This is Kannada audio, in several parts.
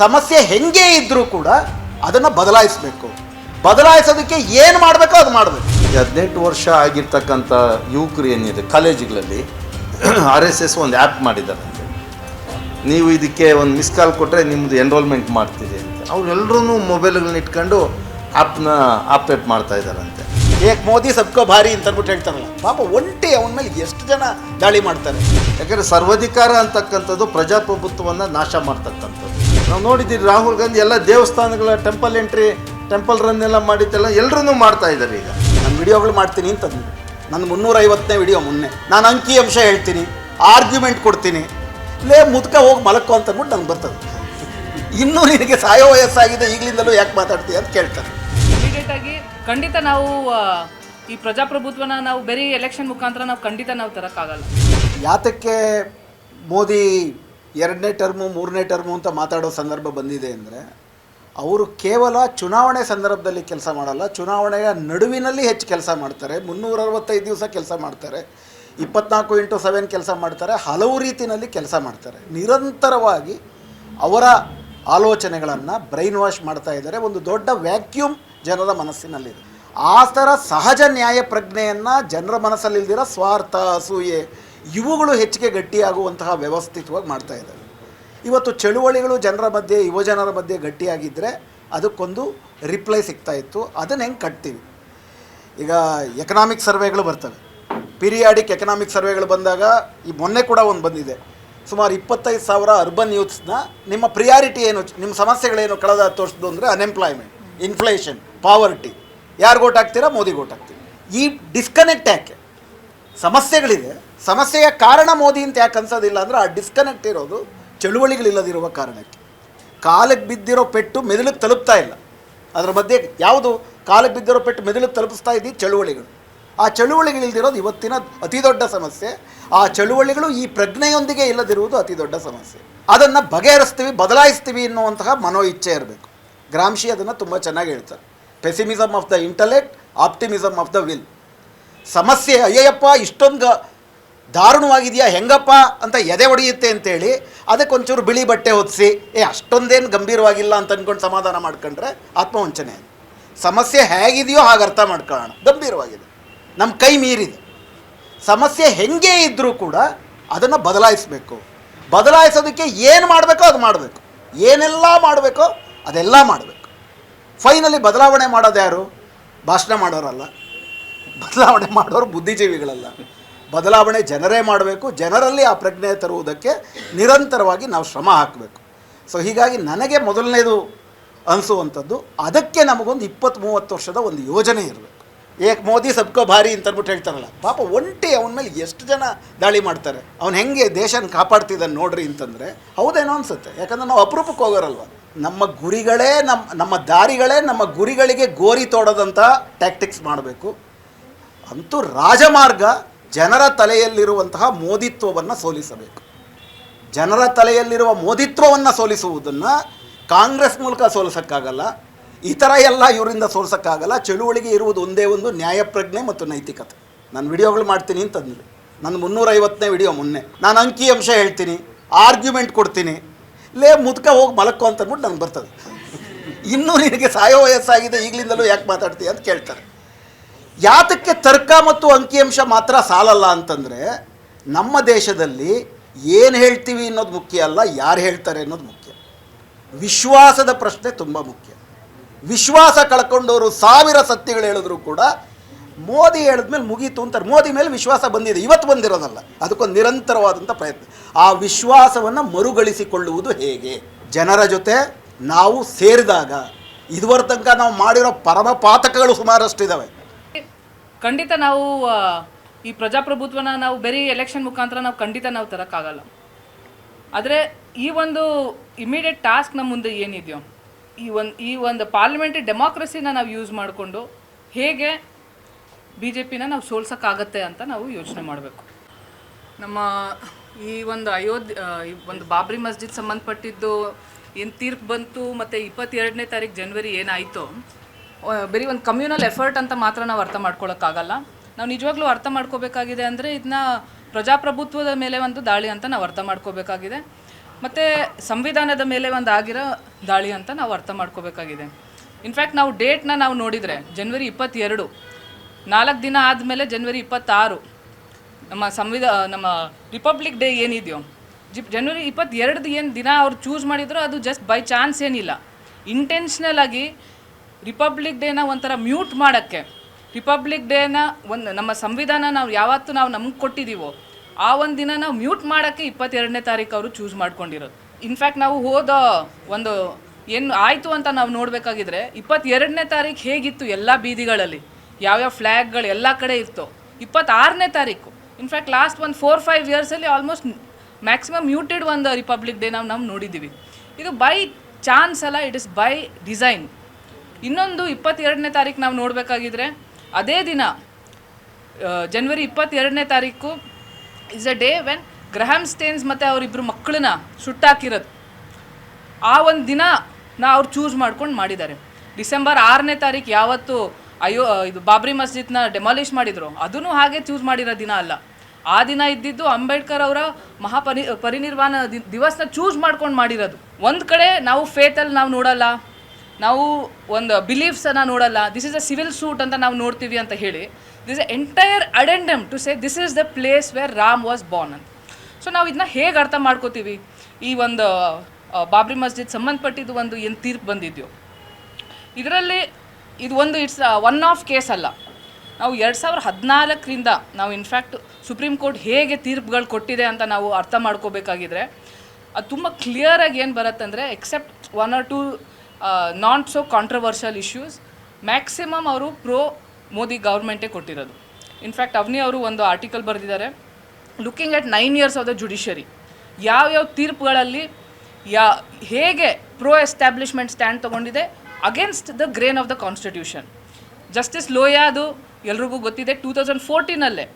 ಸಮಸ್ಯೆ ಹೆಂಗೆ ಇದ್ರೂ ಕೂಡ ಅದನ್ನು ಬದಲಾಯಿಸಬೇಕು. ಬದಲಾಯಿಸೋದಕ್ಕೆ ಏನು ಮಾಡಬೇಕೋ ಅದು ಮಾಡಬೇಕು. ಹದಿನೆಂಟು ವರ್ಷ ಆಗಿರ್ತಕ್ಕಂಥ ಯುವಕರು ಏನಿದೆ ಕಾಲೇಜುಗಳಲ್ಲಿ ಆರ್ ಎಸ್ ಎಸ್ ಒಂದು ಆ್ಯಪ್ ಮಾಡಿದ್ದಾರೆ. ನೀವು ಇದಕ್ಕೆ ಒಂದು ಮಿಸ್ ಕಾಲ್ ಕೊಟ್ಟರೆ ನಿಮ್ಮದು ಎನ್ರೋಲ್ಮೆಂಟ್ ಮಾಡ್ತೀರಿ ಅಂತ. ಅವರೆಲ್ಲರೂ ಮೊಬೈಲ್ಗಳನ್ನ ಇಟ್ಕೊಂಡು ಆ್ಯಪ್ನ ಆಪ್ರೇಟ್ ಮಾಡ್ತಾ ಇದ್ದಾರಂತೆ. ಏಕ್ ಮೋದಿ ಸಬ್ಕೋ ಭಾರಿ ಅಂತ ಅಂದ್ಬಿಟ್ಟು ಹೇಳ್ತಾರಲ್ಲ. ಪಾಪ ಒಂಟಿ ಅವನ ಮೇಲೆ ಎಷ್ಟು ಜನ ದಾಳಿ ಮಾಡ್ತಾರೆ. ಯಾಕಂದರೆ ಸರ್ವಾಧಿಕಾರ ಅಂತಕ್ಕಂಥದ್ದು ಪ್ರಜಾಪ್ರಭುತ್ವವನ್ನು ನಾಶ ಮಾಡ್ತಕ್ಕಂಥದ್ದು. ನಾವು ನೋಡಿದ್ದೀವಿ ರಾಹುಲ್ ಗಾಂಧಿ ಎಲ್ಲ ದೇವಸ್ಥಾನಗಳ ಟೆಂಪಲ್ ಎಂಟ್ರಿ ಟೆಂಪಲ್ ರನ್ ಎಲ್ಲ ಮಾಡಿದ್ದೆಲ್ಲ ಎಲ್ಲರೂ ಮಾಡ್ತಾ ಇದ್ದಾರೆ ಈಗ. ನಾನು ವಿಡಿಯೋಗಳು ಮಾಡ್ತೀನಿ ಅಂತಂದು ನನ್ನ ಮುನ್ನೂರೈವತ್ತನೇ ವಿಡಿಯೋ ಮೊನ್ನೆ. ನಾನು ಅಂಕಿ ಅಂಶ ಹೇಳ್ತೀನಿ ಆರ್ಗ್ಯುಮೆಂಟ್ ಕೊಡ್ತೀನಿ. ಲೇ ಮುದ್ಕ ಹೋಗಿ ಮಲಕ್ಕು ಅಂತ ಅಂದ್ಬಿಟ್ಟು ನಂಗೆ ಬರ್ತದೆ. ಇನ್ನೂ ನಿನಗೆ ಸಾಯೋ ವಯಸ್ಸಾಗಿದೆ ಈಗಲಿಂದಲೂ ಯಾಕೆ ಮಾತಾಡ್ತೀಯ ಅಂತ ಕೇಳ್ತಾರೆ. ಇಮಿಡಿಯೇಟ್ ಆಗಿ ಖಂಡಿತ ನಾವು ಈ ಪ್ರಜಾಪ್ರಭುತ್ವನ ನಾವು ಬರೀ ಎಲೆಕ್ಷನ್ ಮುಖಾಂತರ ನಾವು ಖಂಡಿತ ನಾವು ತರೋಕ್ಕಾಗಲ್ಲ. ಯಾತಕ್ಕೆ ಮೋದಿ ಎರಡನೇ ಟರ್ಮು, ಮೂರನೇ ಟರ್ಮು ಅಂತ ಮಾತಾಡೋ ಸಂದರ್ಭ ಬಂದಿದೆ ಅಂದರೆ, ಅವರು ಕೇವಲ ಚುನಾವಣೆ ಸಂದರ್ಭದಲ್ಲಿ ಕೆಲಸ ಮಾಡಲ್ಲ, ಚುನಾವಣೆಯ ನಡುವಿನಲ್ಲಿ ಹೆಚ್ಚು ಕೆಲಸ ಮಾಡ್ತಾರೆ, ಮುನ್ನೂರ ಅರವತ್ತೈದು ದಿವಸ ಕೆಲಸ ಮಾಡ್ತಾರೆ, ಇಪ್ಪತ್ನಾಲ್ಕು ಇಂಟು ಸೆವೆನ್ ಕೆಲಸ ಮಾಡ್ತಾರೆ, ಹಲವು ರೀತಿಯಲ್ಲಿ ಕೆಲಸ ಮಾಡ್ತಾರೆ. ನಿರಂತರವಾಗಿ ಅವರ ಆಲೋಚನೆಗಳನ್ನು ಬ್ರೈನ್ ವಾಶ್ ಮಾಡ್ತಾ ಇದ್ದಾರೆ, ಒಂದು ದೊಡ್ಡ ವ್ಯಾಕ್ಯೂಮ್ ಜನರ ಮನಸ್ಸಿನಲ್ಲಿದೆ. ಆ ಥರ ಸಹಜ ನ್ಯಾಯ ಪ್ರಜ್ಞೆಯನ್ನು ಜನರ ಮನಸ್ಸಲ್ಲಿಲ್ದಿರೋ ಸ್ವಾರ್ಥ ಅಸೂಯೆ ಇವುಗಳು ಹೆಚ್ಚಿಗೆ ಗಟ್ಟಿಯಾಗುವಂತಹ ವ್ಯವಸ್ಥಿತವಾಗಿ ಮಾಡ್ತಾ ಇದ್ದಾರೆ. ಇವತ್ತು ಚಳುವಳಿಗಳು ಜನರ ಮಧ್ಯೆ, ಯುವಜನರ ಮಧ್ಯೆ ಗಟ್ಟಿಯಾಗಿದ್ದರೆ ಅದಕ್ಕೊಂದು ರಿಪ್ಲೈ ಸಿಗ್ತಾ ಇತ್ತು. ಅದನ್ನು ಹೆಂಗೆ ಕಟ್ತೀವಿ? ಈಗ ಎಕನಾಮಿಕ್ ಸರ್ವೆಗಳು ಬರ್ತವೆ. ಪೀರಿಯಾಡಿಕ್ ಎಕನಾಮಿಕ್ ಸರ್ವೆಗಳು ಬಂದಾಗ ಈ ಮೊನ್ನೆ ಕೂಡ ಒಂದು ಬಂದಿದೆ. ಸುಮಾರು ಇಪ್ಪತ್ತೈದು ಸಾವಿರ ಅರ್ಬನ್ ಯೂತ್ಸ್ನ ನಿಮ್ಮ ಪ್ರಿಯಾರಿಟಿ ಏನು? ನಿಮ್ಮ ಸಮಸ್ಯೆಗಳೇನು ಕಳೆದ ಹತ್ತು ವರ್ಷದ್ದು ಅಂದರೆ ಅನ್ಎಂಪ್ಲಾಯ್ಮೆಂಟ್ ಇನ್ಫ್ಲೇಷನ್ ಪಾವರ್ಟಿ ಯಾರು ಓಟ್ ಹಾಕ್ತೀರಾ? ಮೋದಿಗೆ ಓಟ್ ಹಾಕ್ತೀವಿ ಈ ಡಿಸ್ಕನೆಕ್ಟ್ ಯಾಕೆ? ಸಮಸ್ಯೆಗಳಿದೆ. ಸಮಸ್ಯೆಯ ಕಾರಣ ಮೋದಿ ಅಂತ ಯಾಕೆ ಅನ್ಸೋದಿಲ್ಲ ಅಂದ್ರೆ ಆ ಡಿಸ್ಕನೆಕ್ಟ್ ಇರೋದು ಚಳುವಳಿಗಳಿಲ್ಲದಿರುವ ಕಾರಣಕ್ಕೆ. ಕಾಲಕ್ಕೆ ಬಿದ್ದಿರೋ ಪೆಟ್ಟು ಮೆದುಳಿಗೆ ತಲುಪ್ತಾ ಇಲ್ಲ. ಅದರ ಮಧ್ಯೆ ಯಾವುದು? ಕಾಲಕ್ಕೆ ಬಿದ್ದಿರೋ ಪೆಟ್ಟು ಮೆದುಳಿಗೆ ತಲುಪಿಸ್ತಾ ಇದ್ದೀವಿ ಚಳುವಳಿಗಳು. ಆ ಚಳುವಳಿಗಳಿಲ್ದಿರೋದು ಇವತ್ತಿನ ಅತಿ ದೊಡ್ಡ ಸಮಸ್ಯೆ. ಆ ಚಳುವಳಿಗಳು ಈ ಪ್ರಜ್ಞೆಯೊಂದಿಗೆ ಇಲ್ಲದಿರುವುದು ಅತಿ ದೊಡ್ಡ ಸಮಸ್ಯೆ. ಅದನ್ನು ಬಗೆಹರಿಸ್ತೀವಿ, ಬದಲಾಯಿಸ್ತೀವಿ ಎನ್ನುವಂತಹ ಮನೋ ಇಚ್ಛೆ ಇರಬೇಕು. ಗ್ರಾಮ್ಶಿ ಅದನ್ನು ತುಂಬ ಚೆನ್ನಾಗಿ ಹೇಳ್ತಾರೆ. Pessimism of the intellect optimism of the will ಸಮಸ್ಯೆ, ಅಯ್ಯಯ್ಯಪ್ಪ, ಇಷ್ಟೊಂದು ದಾರುಣವಾಗಿದೆಯಾ, ಹೆಂಗಪ್ಪ ಅಂತ ಎದೆ ಹೊಡೆಯುತ್ತೆ ಅಂತೇಳಿ ಅದಕ್ಕೆ ಒಂಚೂರು ಬಿಳಿ ಬಟ್ಟೆ ಹೊದಿಸಿ ಏ, ಅಷ್ಟೊಂದೇನು ಗಂಭೀರವಾಗಿಲ್ಲ ಅಂತ ಅಂದ್ಕೊಂಡು ಸಮಾಧಾನ ಮಾಡ್ಕೊಂಡ್ರೆ ಆತ್ಮವಂಚನೆ. ಸಮಸ್ಯೆ ಹೇಗಿದೆಯೋ ಹಾಗೆ ಅರ್ಥ ಮಾಡ್ಕೊಳ್ಳೋಣ. ಗಂಭೀರವಾಗಿದೆ. ನಮ್ಮ ಕೈ ಮೀರಿದೆ. ಸಮಸ್ಯೆ ಹೆಂಗೆ ಇದ್ದರೂ ಕೂಡ ಅದನ್ನು ಬದಲಾಯಿಸಬೇಕು. ಬದಲಾಯಿಸೋದಕ್ಕೆ ಏನು ಮಾಡಬೇಕೋ ಅದು ಮಾಡಬೇಕು. ಏನೆಲ್ಲ ಮಾಡಬೇಕೋ ಅದೆಲ್ಲ ಮಾಡಬೇಕು. ಫೈನಲಿ ಬದಲಾವಣೆ ಮಾಡೋದು ಯಾರು? ಭಾಷಣ ಮಾಡೋರಲ್ಲ. ಬದಲಾವಣೆ ಮಾಡೋರು ಬುದ್ಧಿಜೀವಿಗಳಲ್ಲ. ಬದಲಾವಣೆ ಜನರೇ ಮಾಡಬೇಕು, ಜನರಲ್ಲಿ ಆ ಪ್ರಜ್ಞೆ ತರುವುದಕ್ಕೆ ನಿರಂತರವಾಗಿ ನಾವು ಶ್ರಮ ಹಾಕಬೇಕು. ಸೊ ಹೀಗಾಗಿ ನನಗೆ ಮೊದಲನೇದು ಅನಿಸುವಂಥದ್ದು, ಅದಕ್ಕೆ ನಮಗೊಂದು ಇಪ್ಪತ್ತು ಮೂವತ್ತು ವರ್ಷದ ಒಂದು ಯೋಜನೆ ಇರಬೇಕು. ಏಕ್ ಮೋದಿ ಸಬ್ಕೋ ಭಾರಿ ಅಂತ ಅಂದ್ಬಿಟ್ಟು ಹೇಳ್ತಾರಲ್ಲ, ಪಾಪ ಒಂಟಿ ಅವನ ಮೇಲೆ ಎಷ್ಟು ಜನ ದಾಳಿ ಮಾಡ್ತಾರೆ, ಅವ್ನು ಹೆಂಗೆ ದೇಶನ ಕಾಪಾಡ್ತಿದ್ದಾನೆ ನೋಡ್ರಿ ಅಂತಂದರೆ ಹೌದೇನೋ ಅನಿಸುತ್ತೆ. ಯಾಕಂದ್ರೆ ನಾವು ಅಪರೂಪಕ್ಕೆ ಹೋಗೋರಲ್ವ. ನಮ್ಮ ಗುರಿಗಳೇ ನಮ್ಮ ನಮ್ಮ ದಾರಿಗಳೇ ನಮ್ಮ ಗುರಿಗಳಿಗೆ ಗೋರಿ ತೋಡದಂಥ ಟ್ಯಾಕ್ಟಿಕ್ಸ್ ಮಾಡಬೇಕು. ಅಂತೂ ರಾಜಮಾರ್ಗ ಜನರ ತಲೆಯಲ್ಲಿರುವಂತಹ ಮೋದಿತ್ವವನ್ನು ಸೋಲಿಸಬೇಕು. ಜನರ ತಲೆಯಲ್ಲಿರುವ ಮೋದಿತ್ವವನ್ನು ಸೋಲಿಸುವುದನ್ನು ಕಾಂಗ್ರೆಸ್ ಮೂಲಕ ಸೋಲಿಸೋಕ್ಕಾಗಲ್ಲ ಈ ಎಲ್ಲ ಇವರಿಂದ ಸೋಲಿಸೋಕ್ಕಾಗಲ್ಲ, ಚಳುವಳಿಗೆ ಇರುವುದು ಒಂದೇ ಒಂದು ನ್ಯಾಯಪ್ರಜ್ಞೆ ಮತ್ತು ನೈತಿಕತೆ. ನಾನು ವಿಡಿಯೋಗಳು ಮಾಡ್ತೀನಿ ಅಂತಂದ್ರಿ ನನ್ನ ಮುನ್ನೂರೈವತ್ತನೇ ವಿಡಿಯೋ ಮೊನ್ನೆ. ನಾನು ಅಂಕಿ ಅಂಶ ಹೇಳ್ತೀನಿ, ಆರ್ಗ್ಯುಮೆಂಟ್ ಕೊಡ್ತೀನಿ. ಲೇ, ಮುದ್ಕ ಹೋಗಿ ಮಲಕ್ಕೋ ಅಂತ ಅಂದ್ಬಿಟ್ಟು ನನಗೆ ಬರ್ತದೆ. ಇನ್ನೂ ನಿನಗೆ ಸಾಯೋ ವಯಸ್ಸಾಗಿದೆ, ಈಗಲಿಂದಲೂ ಯಾಕೆ ಮಾತಾಡ್ತೀಯ ಅಂತ ಕೇಳ್ತಾರೆ. ಯಾತಕ್ಕೆ ತರ್ಕ ಮತ್ತು ಅಂಕಿಅಂಶ ಮಾತ್ರ ಸಾಲಲ್ಲ ಅಂತಂದರೆ ನಮ್ಮ ದೇಶದಲ್ಲಿ ಏನು ಹೇಳ್ತೀವಿ ಅನ್ನೋದು ಮುಖ್ಯ ಅಲ್ಲ, ಯಾರು ಹೇಳ್ತಾರೆ ಅನ್ನೋದು ಮುಖ್ಯ. ವಿಶ್ವಾಸದ ಪ್ರಶ್ನೆ ತುಂಬ ಮುಖ್ಯ. ವಿಶ್ವಾಸ ಕಳ್ಕೊಂಡವರು ಸಾವಿರ ಸತ್ಯಗಳು ಹೇಳಿದ್ರು ಕೂಡ ಮೋದಿ ಹೇಳಿದ್ಮೇಲೆ ಮುಗೀತು ಅಂತಾರೆ. ಮೋದಿ ಮೇಲೆ ವಿಶ್ವಾಸ ಬಂದಿದೆ. ಇವತ್ತು ಬಂದಿರೋದಲ್ಲ. ಅದಕ್ಕೊಂದು ನಿರಂತರವಾದಂಥ ಪ್ರಯತ್ನ. ಆ ವಿಶ್ವಾಸವನ್ನು ಮರುಗಳಿಸಿಕೊಳ್ಳುವುದು ಹೇಗೆ? ಜನರ ಜೊತೆ ನಾವು ಸೇರಿದಾಗ ಇದುವರೆ ತನಕ ನಾವು ಮಾಡಿರೋ ಪರಮ ಪಾತಕಗಳು ಸುಮಾರಷ್ಟಿದ್ದಾವೆ ಖಂಡಿತ ನಾವು ಈ ಪ್ರಜಾಪ್ರಭುತ್ವನ ನಾವು ಬೇರೆ ಎಲೆಕ್ಷನ್ ಮುಖಾಂತರ ನಾವು ಖಂಡಿತ ನಾವು ತರೋಕ್ಕಾಗಲ್ಲ. ಆದರೆ ಈ ಒಂದು ಇಮಿಡಿಯೇಟ್ ಟಾಸ್ಕ್ ನಮ್ಮ ಮುಂದೆ ಏನಿದೆಯೋ, ಈ ಒಂದು ಈ ಒಂದು ಪಾರ್ಲಿಮೆಂಟ್ರಿ ಡೆಮಾಕ್ರಸಿನ ನಾವು ಯೂಸ್ ಮಾಡಿಕೊಂಡು ಹೇಗೆ ಬಿ ಜೆ ಪಿನ ನಾವು ಸೋಲ್ಸೋಕ್ಕಾಗತ್ತೆ ಅಂತ ನಾವು ಯೋಚನೆ ಮಾಡಬೇಕು. ನಮ್ಮ ಈ ಒಂದು ಅಯೋಧ್ಯ ಈ ಒಂದು ಬಾಬ್ರಿ ಮಸ್ಜಿದ್ ಸಂಬಂಧಪಟ್ಟಿದ್ದು ಏನು ತೀರ್ಪು ಬಂತು ಮತ್ತು ಇಪ್ಪತ್ತೆರಡನೇ ತಾರೀಕು ಜನವರಿ ಏನಾಯಿತು ಬರೀ ಒಂದು ಕಮ್ಯುನಲ್ ಎಫರ್ಟ್ ಅಂತ ಮಾತ್ರ ನಾವು ಅರ್ಥ ಮಾಡ್ಕೊಳ್ಳೋಕ್ಕಾಗಲ್ಲ ನಾವು ನಿಜವಾಗ್ಲೂ ಅರ್ಥ ಮಾಡ್ಕೋಬೇಕಾಗಿದೆ ಅಂದರೆ ಇದನ್ನ ಪ್ರಜಾಪ್ರಭುತ್ವದ ಮೇಲೆ ಒಂದು ದಾಳಿ ಅಂತ ನಾವು ಅರ್ಥ ಮಾಡ್ಕೋಬೇಕಾಗಿದೆ. ಮತ್ತು ಸಂವಿಧಾನದ ಮೇಲೆ ಒಂದು ಆಗಿರೋ ದಾಳಿ ಅಂತ ನಾವು ಅರ್ಥ ಮಾಡ್ಕೋಬೇಕಾಗಿದೆ. ಇನ್ಫ್ಯಾಕ್ಟ್ ನಾವು ಡೇಟ್ನ ನಾವು ನೋಡಿದರೆ ಜನ್ವರಿ ಇಪ್ಪತ್ತೆರಡು, ನಾಲ್ಕು ದಿನ ಆದಮೇಲೆ ಜನ್ವರಿ ಇಪ್ಪತ್ತಾರು, ನಮ್ಮ ಸಂವಿಧಾ, ನಮ್ಮ ರಿಪಬ್ಲಿಕ್ ಡೇ ಏನಿದೆಯೋ, ಜಿ ಜನವರಿ ಇಪ್ಪತ್ತೆರಡು ಏನು ದಿನ ಅವ್ರು ಚೂಸ್ ಮಾಡಿದ್ರು ಅದು ಜಸ್ಟ್ ಬೈ ಚಾನ್ಸ್ ಏನಿಲ್ಲ. ಇಂಟೆನ್ಷನಲ್ ಆಗಿ ರಿಪಬ್ಲಿಕ್ ಡೇನ ಒಂಥರ ಮ್ಯೂಟ್ ಮಾಡೋಕ್ಕೆ. ರಿಪಬ್ಲಿಕ್ ಡೇನ ಒಂದು ನಮ್ಮ ಸಂವಿಧಾನ ನಾವು ಯಾವತ್ತು ನಾವು ನಮ್ಗೆ ಕೊಟ್ಟಿದ್ದೀವೋ ಆ ಒಂದು ದಿನ ನಾವು ಮ್ಯೂಟ್ ಮಾಡೋಕ್ಕೆ ಇಪ್ಪತ್ತೆರಡನೇ ತಾರೀಕು ಅವರು ಚೂಸ್ ಮಾಡ್ಕೊಂಡಿರೋದು. ಇನ್ಫ್ಯಾಕ್ಟ್ ನಾವು ಹೋದ ಒಂದು ಏನು ಆಯಿತು ಅಂತ ನಾವು ನೋಡಬೇಕಾಗಿದ್ರೆ, ಇಪ್ಪತ್ತೆರಡನೇ ತಾರೀಕು ಹೇಗಿತ್ತು ಎಲ್ಲ ಬೀದಿಗಳಲ್ಲಿ? ಯಾವ್ಯಾವ ಫ್ಲ್ಯಾಗ್ಗಳು ಎಲ್ಲ ಕಡೆ ಇತ್ತು? ಇಪ್ಪತ್ತಾರನೇ ತಾರೀಕು ಇನ್ಫ್ಯಾಕ್ಟ್ ಲಾಸ್ಟ್ ಒಂದು ಫೋರ್ ಫೈವ್ ಇಯರ್ಸಲ್ಲಿ ಆಲ್ಮೋಸ್ಟ್ ಮ್ಯಾಕ್ಸಿಮಮ್ ಮ್ಯೂಟೆಡ್ ಒಂದು ರಿಪಬ್ಲಿಕ್ ಡೇ ನಾವು ನಾವು ನೋಡಿದ್ದೀವಿ ಇದು ಬೈ ಚಾನ್ಸ್ ಅಲ್ಲ ಇಟ್ ಇಸ್ ಬೈ ಡಿಸೈನ್ ಇನ್ನೊಂದು ಇಪ್ಪತ್ತೆರಡನೇ ತಾರೀಕು ನಾವು ನೋಡಬೇಕಾಗಿದ್ರೆ ಅದೇ ದಿನ ಜನ್ವರಿ ಇಪ್ಪತ್ತೆರಡನೇ ತಾರೀಕು is a day when Graham Staines ಮತ್ತು ಅವರಿಬ್ಬರು ಮಕ್ಕಳನ್ನ ಸುಟ್ಟಾಕಿರೋದು. ಆ ಒಂದು ದಿನ ನಾ ಅವ್ರು ಚೂಸ್ ಮಾಡ್ಕೊಂಡು ಮಾಡಿದ್ದಾರೆ. ಡಿಸೆಂಬರ್ ಆರನೇ ತಾರೀಕು ಯಾವತ್ತು ಅಯ್ಯೋ ಇದು ಬಾಬ್ರಿ ಮಸ್ಜಿದ್ನ ಡೆಮಾಲಿಷ್ ಮಾಡಿದ್ರು ಅದನ್ನು ಹಾಗೆ ಚೂಸ್ ಮಾಡಿರೋ ದಿನ ಅಲ್ಲ. ಆ ದಿನ ಇದ್ದಿದ್ದು ಅಂಬೇಡ್ಕರ್ ಅವರ ಮಹಾಪರಿ, ಪರಿನಿರ್ವಾಣ ದಿವಸನ ಚೂಸ್ ಮಾಡ್ಕೊಂಡು ಮಾಡಿರೋದು. ಒಂದು ಕಡೆ ನಾವು ಫೇತಲ್ಲಿ ನಾವು ನೋಡಲ್ಲ ನಾವು ಒಂದು ಬಿಲೀಫ್ಸನ್ನು ನೋಡಲ್ಲ this is a civil suit ಅಂತ ನಾವು ನೋಡ್ತೀವಿ ಅಂತ ಹೇಳಿ this a entire addendum to say this is the place where Ram was born ಅಂತ. ಸೊ ನಾವು ಇದನ್ನ ಹೇಗೆ ಅರ್ಥ ಮಾಡ್ಕೋತೀವಿ? ಈ ಒಂದು ಬಾಬ್ರಿ ಮಸ್ಜಿದ್ ಸಂಬಂಧಪಟ್ಟಿದ್ದು ಒಂದು ಏನು ತೀರ್ಪು ಬಂದಿದೆಯೋ. ಇದರಲ್ಲಿ ಇದು ಒಂದು ಇಟ್ಸ್ ಒನ್ ಆಫ್ ಕೇಸ್ ಅಲ್ಲ. ನಾವು ಎರಡು ಸಾವಿರದ ಹದಿನಾಲ್ಕರಿಂದ ನಾವು ಇನ್ಫ್ಯಾಕ್ಟ್ ಸುಪ್ರೀಂ ಕೋರ್ಟ್ ಹೇಗೆ ತೀರ್ಪುಗಳು ಕೊಟ್ಟಿದೆ ಅಂತ ನಾವು ಅರ್ಥ ಮಾಡ್ಕೋಬೇಕಾಗಿದ್ರೆ, ಅದು ತುಂಬ ಕ್ಲಿಯರಾಗಿ ಏನು ಬರುತ್ತಂದರೆ except one or two not so controversial issues maximum ಅವರು ಪ್ರೋ ಮೋದಿ ಗೌರ್ಮೆಂಟೇ ಕೊಟ್ಟಿರೋದು. ಇನ್ಫ್ಯಾಕ್ಟ್ ಅವನಿ ಅವರು ಒಂದು ಆರ್ಟಿಕಲ್ ಬರೆದಿದ್ದಾರೆ. Looking at nine years of the judiciary ಯಾವ್ಯಾವ ತೀರ್ಪುಗಳಲ್ಲಿ ಯಾ, ಹೇಗೆ pro establishment stand ತೊಗೊಂಡಿದೆ against the grain of the constitution justice ಲೋಯಾದು ಎಲ್ರಿಗೂ ಗೊತ್ತಿದೆ ಟೂ ತೌಸಂಡ್ ಫೋರ್ಟೀನಲ್ಲೇ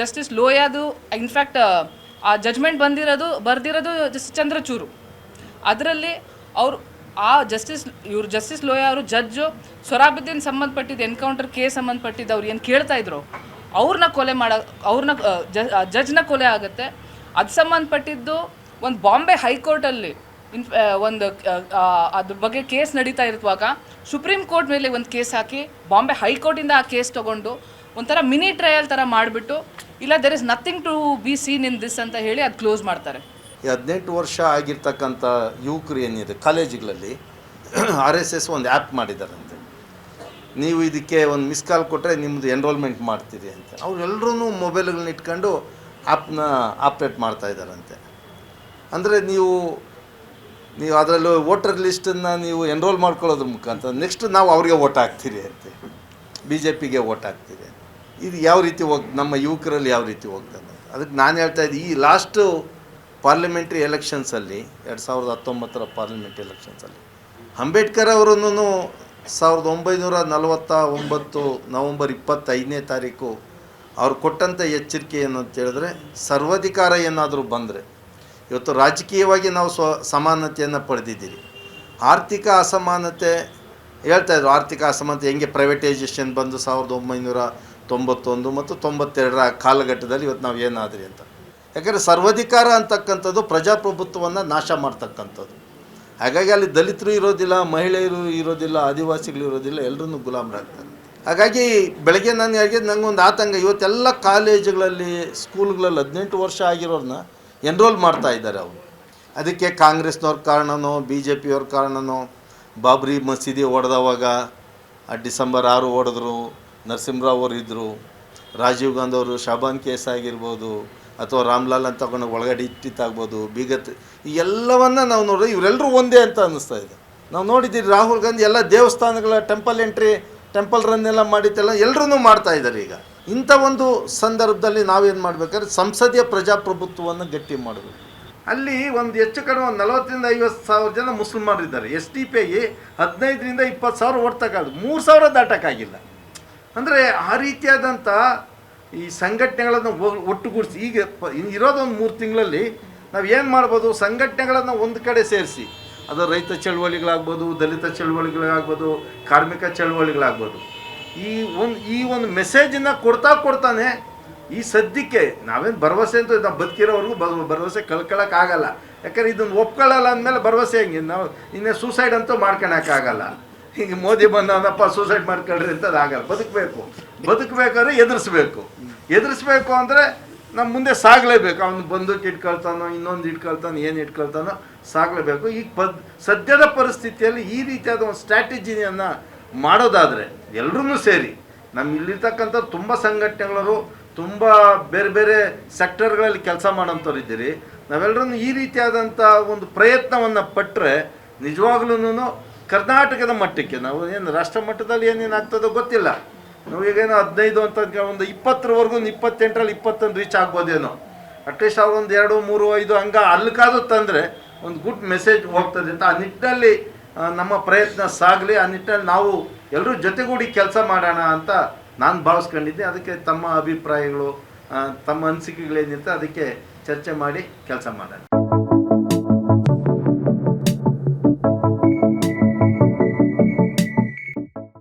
ಜಸ್ಟಿಸ್ ಲೋಯಾದು ಇನ್ಫ್ಯಾಕ್ಟ್ ಆ ಜಜ್ಮೆಂಟ್ ಬಂದಿರೋದು, ಬರೆದಿರೋದು ಜಸ್ಟಿಸ್ ಚಂದ್ರಚೂರು. ಅದರಲ್ಲಿ ಅವರು ಆ ಜಸ್ಟಿಸ್ ಇವರು ಜಸ್ಟಿಸ್ ಲೋಯಾ ಅವರು ಜಡ್ಜು ಸೊರಾಬುದ್ದೀನ್ ಸಂಬಂಧಪಟ್ಟಿದ್ದು ಎನ್ಕೌಂಟರ್ ಕೇಸ್ ಸಂಬಂಧಪಟ್ಟಿದ್ದು ಅವ್ರು ಏನು ಕೇಳ್ತಾ ಇದ್ರು? ಅವ್ರನ್ನ ಕೊಲೆ ಮಾಡ ಅವ್ರನ್ನ ಜಜ್ನ ಕೊಲೆ ಆಗುತ್ತೆ. ಅದು ಸಂಬಂಧಪಟ್ಟಿದ್ದು ಒಂದು ಬಾಂಬೆ ಹೈಕೋರ್ಟಲ್ಲಿ, ಇನ್ ಒಂದು ಅದ್ರ ಬಗ್ಗೆ ಕೇಸ್ ನಡೀತಾ ಇರುವಾಗ ಸುಪ್ರೀಂ ಕೋರ್ಟ್ ಮೇಲೆ ಒಂದು ಕೇಸ್ ಹಾಕಿ, ಬಾಂಬೆ ಹೈಕೋರ್ಟಿಂದ ಆ ಕೇಸ್ ತೊಗೊಂಡು ಒಂಥರ ಮಿನಿ ಟ್ರಯಲ್ ಥರ ಮಾಡಿಬಿಟ್ಟು, ಇಲ್ಲ there is nothing to be seen in this ಅಂತ ಹೇಳಿ ಅದು ಕ್ಲೋಸ್ ಮಾಡ್ತಾರೆ. ಹದಿನೆಂಟು ವರ್ಷ ಆಗಿರ್ತಕ್ಕಂಥ ಯುವಕರು ಏನಿದೆ, ಕಾಲೇಜುಗಳಲ್ಲಿ ಆರ್ ಎಸ್ ಎಸ್ ಒಂದು ಆ್ಯಪ್ ಮಾಡಿದ್ದಾರಂತೆ. ನೀವು ಇದಕ್ಕೆ ಒಂದು ಮಿಸ್ ಕಾಲ್ ಕೊಟ್ಟರೆ ನಿಮ್ಮದು ಎನ್ರೋಲ್ಮೆಂಟ್ ಮಾಡ್ತೀರಿ ಅಂತ. ಅವರೆಲ್ಲರೂ ಮೊಬೈಲ್ಗಳನ್ನ ಇಟ್ಕೊಂಡು ಆ್ಯಪ್ನ ಆಪ್ರೇಟ್ ಮಾಡ್ತಾ ಇದ್ದಾರಂತೆ. ಅಂದರೆ ನೀವು ನೀವು ಅದರಲ್ಲೂ ವೋಟರ್ ಲಿಸ್ಟನ್ನು ನೀವು ಎನ್ರೋಲ್ ಮಾಡ್ಕೊಳ್ಳೋದ್ರ ಮುಖಾಂತರ ನೆಕ್ಸ್ಟ್ ನಾವು ಅವ್ರಿಗೆ ಓಟ್ ಹಾಕ್ತೀರಿ ಅಂತ. ಬಿ ಜೆ ಪಿಗೆ ಓಟ್ ಹಾಕ್ತೀರಿ ಇದು ಯಾವ ರೀತಿ ಹೋಗ್, ನಮ್ಮ ಯುವಕರಲ್ಲಿ ಯಾವ ರೀತಿ ಹೋಗ್ತಾರೆ. ಅದಕ್ಕೆ ನಾನು ಹೇಳ್ತಾ ಇದ್ದೆ, ಈ ಲಾಸ್ಟು ಪಾರ್ಲಿಮೆಂಟ್ರಿ ಎಲೆಕ್ಷನ್ಸಲ್ಲಿ ಎರಡು ಸಾವಿರದ ಹತ್ತೊಂಬತ್ತರ ಪಾರ್ಲಿಮೆಂಟ್ ಎಲೆಕ್ಷನ್ಸಲ್ಲಿ ಅಂಬೇಡ್ಕರ್ ಅವರನ್ನು ಸಾವಿರದ ಒಂಬೈನೂರ ನಲವತ್ತ ಒಂಬತ್ತು ನವಂಬರ್ ಇಪ್ಪತ್ತೈದನೇ ತಾರೀಕು ಅವ್ರು ಕೊಟ್ಟಂಥ ಎಚ್ಚರಿಕೆ ಏನು ಅಂತ ಹೇಳಿದ್ರೆ, ಸರ್ವಾಧಿಕಾರ ಏನಾದರೂ ಬಂದರೆ, ಇವತ್ತು ರಾಜಕೀಯವಾಗಿ ನಾವು ಸ್ವ ಸಮಾನತೆಯನ್ನು ಪಡೆದಿದ್ದೀರಿ. ಆರ್ಥಿಕ ಅಸಮಾನತೆ, ಹೇಳ್ತಾ ಇದ್ರು, ಆರ್ಥಿಕ ಅಸಮಾನತೆ ಹೆಂಗೆ ಪ್ರೈವೇಟೈಸೇಷನ್ ಬಂದು ಸಾವಿರದ ಒಂಬೈನೂರ ತೊಂಬತ್ತೊಂದು ಮತ್ತು ತೊಂಬತ್ತೆರಡರ ಕಾಲಘಟ್ಟದಲ್ಲಿ ಇವತ್ತು ನಾವು ಏನಾದ್ರಿ ಅಂತ. ಯಾಕಂದರೆ ಸರ್ವಾಧಿಕಾರ ಅಂತಕ್ಕಂಥದ್ದು ಪ್ರಜಾಪ್ರಭುತ್ವವನ್ನು ನಾಶ ಮಾಡ್ತಕ್ಕಂಥದ್ದು. ಹಾಗಾಗಿ ಅಲ್ಲಿ ದಲಿತರು ಇರೋದಿಲ್ಲ, ಮಹಿಳೆಯರು ಇರೋದಿಲ್ಲ, ಆದಿವಾಸಿಗಳು ಇರೋದಿಲ್ಲ ಎಲ್ಲರೂ ಗುಲಾಮರಾಗ್ತಾರೆ. ಹಾಗಾಗಿ ಬೆಳಗ್ಗೆ ನಾನು ಹೇಳಿದ ನಂಗೆ ಒಂದು ಆತಂಕ, ಇವತ್ತೆಲ್ಲ ಕಾಲೇಜುಗಳಲ್ಲಿ, ಸ್ಕೂಲ್ಗಳಲ್ಲಿ ಹದಿನೆಂಟು ವರ್ಷ ಆಗಿರೋರನ್ನ ಎನ್ರೋಲ್ ಮಾಡ್ತಾ ಇದ್ದಾರೆ ಅವರು. ಅದಕ್ಕೆ ಕಾಂಗ್ರೆಸ್ನವ್ರ ಕಾರಣನೋ ಬಿ ಜೆ ಪಿಯವ್ರ ಕಾರಣನೋ, ಬಾಬ್ರಿ ಮಸೀದಿ ಹೊಡೆದವಾಗ ಡಿಸೆಂಬರ್ ಆರು ಹೊಡೆದ್ರು ನರಸಿಂಹರಾವ್ ಅವರು ಇದ್ದರು ರಾಜೀವ್ ಗಾಂಧಿ ಅವರು, ಶಾಬಾನ್ ಕೇಸ್ ಆಗಿರ್ಬೋದು ಅಥವಾ ರಾಮ್ಲಾಲ್ ಅಂತ ತಗೊಂಡು ಒಳಗಡೆ ಇಟ್ಟಿತ್ತಾಗ್ಬೋದು ಬೀಗತ್ ಈ ಎಲ್ಲವನ್ನು ನಾವು ನೋಡಿದ್ರೆ ಇವರೆಲ್ಲರೂ ಒಂದೇ ಅಂತ ಅನ್ನಿಸ್ತಾ ಇದೆ. ನಾವು ನೋಡಿದ್ದೀವಿ ರಾಹುಲ್ ಗಾಂಧಿ ಎಲ್ಲ ದೇವಸ್ಥಾನಗಳ ಟೆಂಪಲ್ ಎಂಟ್ರಿ, ಟೆಂಪಲ್ ರನ್ ಎಲ್ಲ ಮಾಡಿದ್ದೆಲ್ಲ ಎಲ್ಲರೂ ಮಾಡ್ತಾ ಇದ್ದಾರೆ ಈಗ. ಇಂಥ ಒಂದು ಸಂದರ್ಭದಲ್ಲಿ ನಾವೇನು ಮಾಡಬೇಕಾದ್ರೆ ಸಂಸದೀಯ ಪ್ರಜಾಪ್ರಭುತ್ವವನ್ನು ಗಟ್ಟಿ ಮಾಡಬೇಕು. ಅಲ್ಲಿ ಒಂದು ಹೆಚ್ಚು ಕಡಿಮೆ ಒಂದು ನಲವತ್ತರಿಂದ ಐವತ್ತು ಸಾವಿರ ಜನ ಮುಸ್ಲಿಮರಿದ್ದಾರೆ ಎಸ್ ಟಿ ಪಿ ಐ ಹದಿನೈದರಿಂದ ಇಪ್ಪತ್ತು ಸಾವಿರ ಓಡ್ತಕ್ಕಾಗ ಮೂರು ಸಾವಿರ ದಾಟಕ್ಕಾಗಿಲ್ಲ. ಅಂದರೆ ಆ ರೀತಿಯಾದಂಥ ಈ ಸಂಘಟನೆಗಳನ್ನು ಒಟ್ಟುಗೂಡಿಸಿ. ಈಗ ಇರೋದೊಂದು ಮೂರು ತಿಂಗಳಲ್ಲಿ ನಾವು ಏನು ಮಾಡ್ಬೋದು? ಸಂಘಟನೆಗಳನ್ನು ಒಂದು ಕಡೆ ಸೇರಿಸಿ. ಅದು ರೈತ ಚಳುವಳಿಗಳಾಗ್ಬೋದು, ದಲಿತ ಚಳುವಳಿಗಳಾಗ್ಬೋದು, ಕಾರ್ಮಿಕ ಚಳುವಳಿಗಳಾಗ್ಬೋದು. ಈ ಒಂದು ಈ ಒಂದು ಮೆಸೇಜನ್ನು ಕೊಡ್ತಾ ಕೊಡ್ತಾನೆ ಈ ಸದ್ಯಕ್ಕೆ ನಾವೇನು ಭರವಸೆ ಅಂತ ನಾವು ಬದುಕಿರೋವರೆಗೂ ಬ- ಭರವಸೆ ಕಳ್ಕೊಳಕ್ಕಾಗಲ್ಲ ಯಾಕಂದ್ರೆ ಇದನ್ನು ಒಪ್ಕೊಳ್ಳಲ್ಲ ಅಂದಮೇಲೆ ಭರವಸೆ ಹೆಂಗೆ? ನಾವು ಇನ್ನೇ ಸೂಸೈಡ್ ಅಂತೂ ಮಾಡ್ಕೊಳಕ್ಕಾಗಲ್ಲ ಈಗ ಮೋದಿ ಬಂದವನಪ್ಪ ಸೂಸೈಡ್ ಮಾಡ್ಕೊಳ್ರಿ ಅಂತ ಆಗಲ್ಲ. ಬದುಕಬೇಕು. ಬದುಕಬೇಕಾದ್ರೆ ಎದುರಿಸ್ಬೇಕು. ಎದುರಿಸ್ಬೇಕು ಅಂದರೆ ನಮ್ಮ ಮುಂದೆ ಸಾಗಲೇಬೇಕು. ಅವನು ಬಂದೂಕ್ ಇಟ್ಕೊಳ್ತಾನೋ, ಇನ್ನೊಂದು ಇಟ್ಕೊಳ್ತಾನೋ, ಏನು ಇಟ್ಕೊಳ್ತಾನೋ ಸಾಗಲೇಬೇಕು. ಈಗ ಪದ್ ಸದ್ಯದ ಪರಿಸ್ಥಿತಿಯಲ್ಲಿ ಈ ರೀತಿಯಾದ ಒಂದು ಸ್ಟ್ರಾಟಜಿಯನ್ನು ಮಾಡೋದಾದರೆ ಎಲ್ಲರೂ ಸೇರಿ ನಮ್ಮ ಇಲ್ಲಿರ್ತಕ್ಕಂಥ ತುಂಬ ಸಂಘಟನೆಗಳವರು, ತುಂಬ ಬೇರೆ ಬೇರೆ ಸೆಕ್ಟರ್ಗಳಲ್ಲಿ ಕೆಲಸ ಮಾಡೋಂಥವ್ರು ಇದ್ದೀರಿ. ನಾವೆಲ್ಲರೂ ಈ ರೀತಿಯಾದಂಥ ಒಂದು ಪ್ರಯತ್ನವನ್ನು ಪಟ್ಟರೆ ನಿಜವಾಗ್ಲೂ ಕರ್ನಾಟಕದ ಮಟ್ಟಕ್ಕೆ ನಾವು ಏನು ರಾಷ್ಟ್ರ ಮಟ್ಟದಲ್ಲಿ ಏನೇನು ಆಗ್ತದೋ ಗೊತ್ತಿಲ್ಲ. ನಾವು ಈಗೇನೋ ಹದಿನೈದು ಅಂತ ಒಂದು ಇಪ್ಪತ್ತರವರೆಗೂ ಇಪ್ಪತ್ತೆಂಟರಲ್ಲಿ ಇಪ್ಪತ್ತೊಂದು ರೀಚ್ ಆಗ್ಬೋದೇನೋ. ಅಟ್ಲೀಸ್ಟ್ ಅವ್ರು ಒಂದು ಎರಡು, ಮೂರು, ಐದು ಹಂಗ ಅಲ್ಕಾದು ತಂದರೆ ಒಂದು ಗುಡ್ ಮೆಸೇಜ್ ಹೋಗ್ತದೆ ಅಂತ ಆ ನಿಟ್ಟಿನಲ್ಲಿ ನಮ್ಮ ಪ್ರಯತ್ನ ಸಾಗಲಿ, ಆ ನಿಟ್ಟಿನಲ್ಲಿ ನಾವು ಎಲ್ಲರೂ ಜೊತೆಗೂಡಿ ಕೆಲಸ ಮಾಡೋಣ ಅಂತ ನಾನು ಭಾವಿಸ್ಕೊಂಡಿದ್ದೆ. ಅದಕ್ಕೆ ತಮ್ಮ ಅಭಿಪ್ರಾಯಗಳು ತಮ್ಮ ಅನಿಸಿಕೆಗಳೇನಿರುತ್ತೆ ಅದಕ್ಕೆ ಚರ್ಚೆ ಮಾಡಿ ಕೆಲಸ ಮಾಡೋಣ.